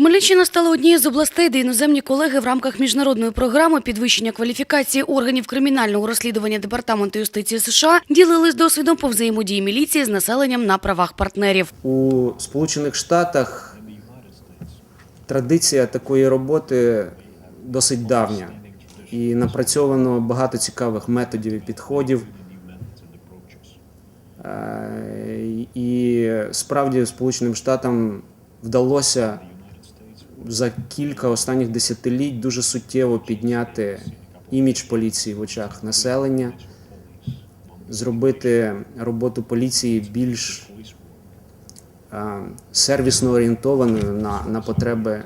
Хмельниччина стала однією з областей, де іноземні колеги в рамках міжнародної програми підвищення кваліфікації органів кримінального розслідування Департаменту юстиції США ділились досвідом по взаємодії міліції з населенням на правах партнерів. У Сполучених Штатах традиція такої роботи досить давня і напрацьовано багато цікавих методів і підходів. Е, І справді Сполученим Штатам вдалося за кілька останніх десятиліть дуже суттєво підняти імідж поліції в очах населення, зробити роботу поліції більш е, сервісно орієнтованою на, на, потреби,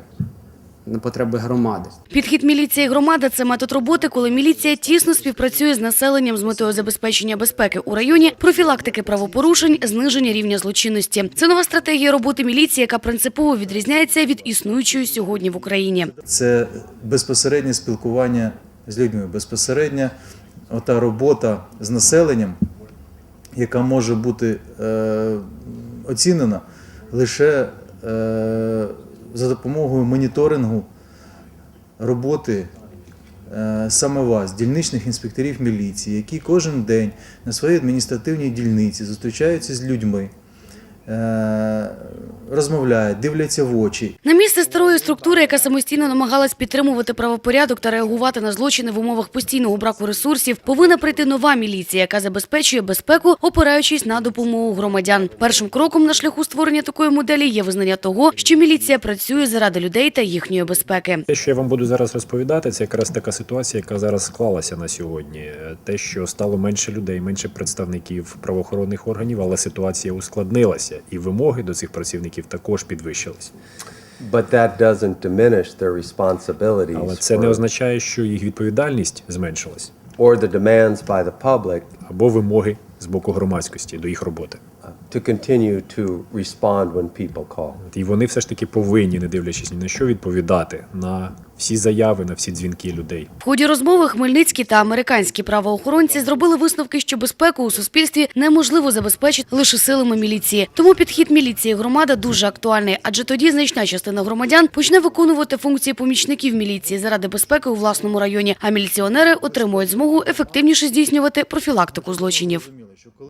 на потреби громади. Підхід міліції громади – це метод роботи, коли міліція тісно співпрацює з населенням з метою забезпечення безпеки у районі, профілактики правопорушень, зниження рівня злочинності. Це нова стратегія роботи міліції, яка принципово відрізняється від існуючої сьогодні в Україні. це безпосереднє спілкування з людьми, безпосередня ота робота з населенням, яка може бути е, оцінена лише е, за допомогою моніторингу роботи е, саме вас, дільничних інспекторів міліції, які кожен день на своїй адміністративній дільниці зустрічаються з людьми, розмовляють, дивляться в очі На місце старої структури, яка самостійно намагалась підтримувати правопорядок та реагувати на злочини в умовах постійного браку ресурсів, повинна прийти нова міліція, яка забезпечує безпеку, опираючись на допомогу громадян. Першим кроком на шляху створення такої моделі є визнання того, що міліція працює заради людей та їхньої безпеки. Те, що я вам буду зараз розповідати, це якраз така ситуація, яка зараз склалася на сьогодні. Е, Те, що стало менше людей, менше представників правоохоронних органів, але ситуація ускладнилася, і вимоги до цих працівників також підвищились. But that doesn't diminish their responsibilities Але це не for- означає, що їх відповідальність зменшилась or the demands by the public або вимоги з боку громадськості до їх роботи. To continue to respond when people call. І вони все ж таки повинні, не дивлячись ні на що, відповідати на всі заяви, на всі дзвінки людей. В ході розмови хмельницькі та американські правоохоронці зробили висновки, що безпеку у суспільстві неможливо забезпечити лише силами міліції. Тому підхід міліції громада дуже актуальний, адже тоді значна частина громадян почне виконувати функції помічників міліції заради безпеки у власному районі, а міліціонери отримують змогу ефективніше здійснювати профілактику злочинів.